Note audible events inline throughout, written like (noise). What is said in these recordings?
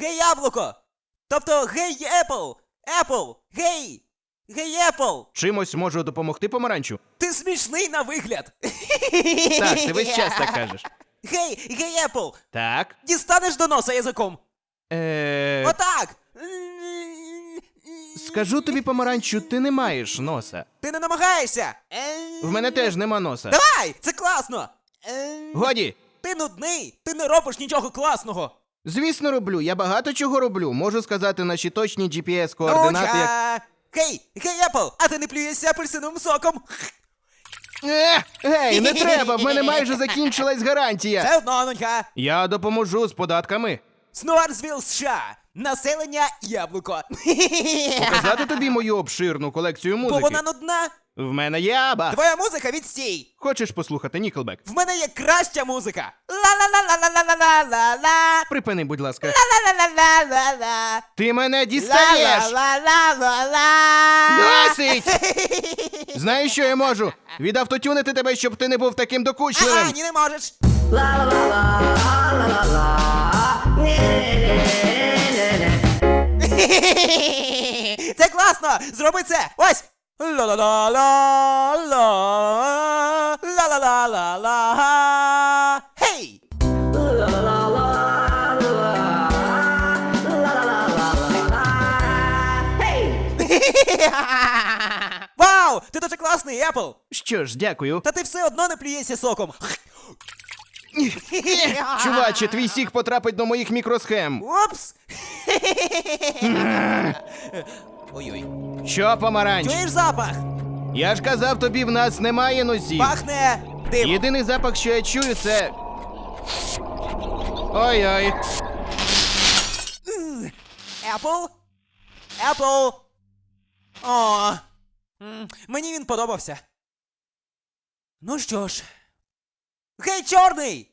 Гей, яблуко! Тобто, гей, Apple! Apple! Гей! Гей, Apple! Чимось можу допомогти помаранчу? Ти смішний на вигляд! Так, ти весь час так кажеш. Гей, гей, Apple! Так. Дістанеш до носа язиком! Е... Отак! Скажу тобі помаранчу, ти не маєш носа. Ти не намагаєшся! В мене теж нема носа. Давай! Це класно! Годі! Ти нудний! Ти не робиш нічого класного! Звісно, роблю. Я багато чого роблю. Можу сказати наші точні GPS-координати. Як... Ну-ка! Гей, гей, Apple! А ти не плюєшся апельсиновим соком! Е, гей, не треба, в мене майже (laughs) закінчилась гарантія. Це одно, нонька! Я допоможу з податками. Снуарсвіл, США! Населення яблуко! (laughs) Показати тобі мою обширну колекцію Бо музики. вона нудна! В мене є аба. Твоя музика відстій! Хочеш послухати Нікелбек? В мене є краща музика! Ла-ла-ла-ла-ла-ла-ла-ла! Припини, будь ласка. Ла-ла-ла-ла-ла-ла! Ти мене дістаєш! Ла-ла-ла-ла-ла! Досить! (laughs) Знаєш, що я можу? Відавтотюнити тебе, щоб ти не був таким Ага, докучливим. ні, не можеш! Це класно! Зроби це! Ось! Ла-ла-ла-ла-ла! Ла-ла-ла-ла-ла! Гей! Вау! Ти дуже класний, Apple! Що ж, дякую. Та ти все одно не плюєшся соком. Чуваче, твій сік потрапить до моїх мікросхем. Упс! Що, помаранч? Чуєш запах? Я ж казав тобі, в нас немає носів. Пахне дивом. Єдиний запах, що я чую, це. Ой-ой. Apple? Apple? О. М, Мені він подобався. Ну що ж. Гей, чорний!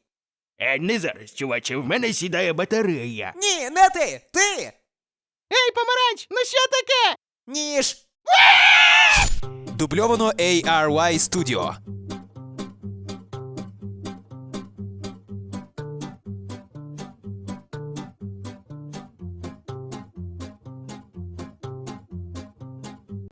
Е, не зараз, чуваче, в мене сідає батарея. Ні, не ти! Ти! Ей, помаранч, ну що таке? Ніж! Дубльовано ARY Studio.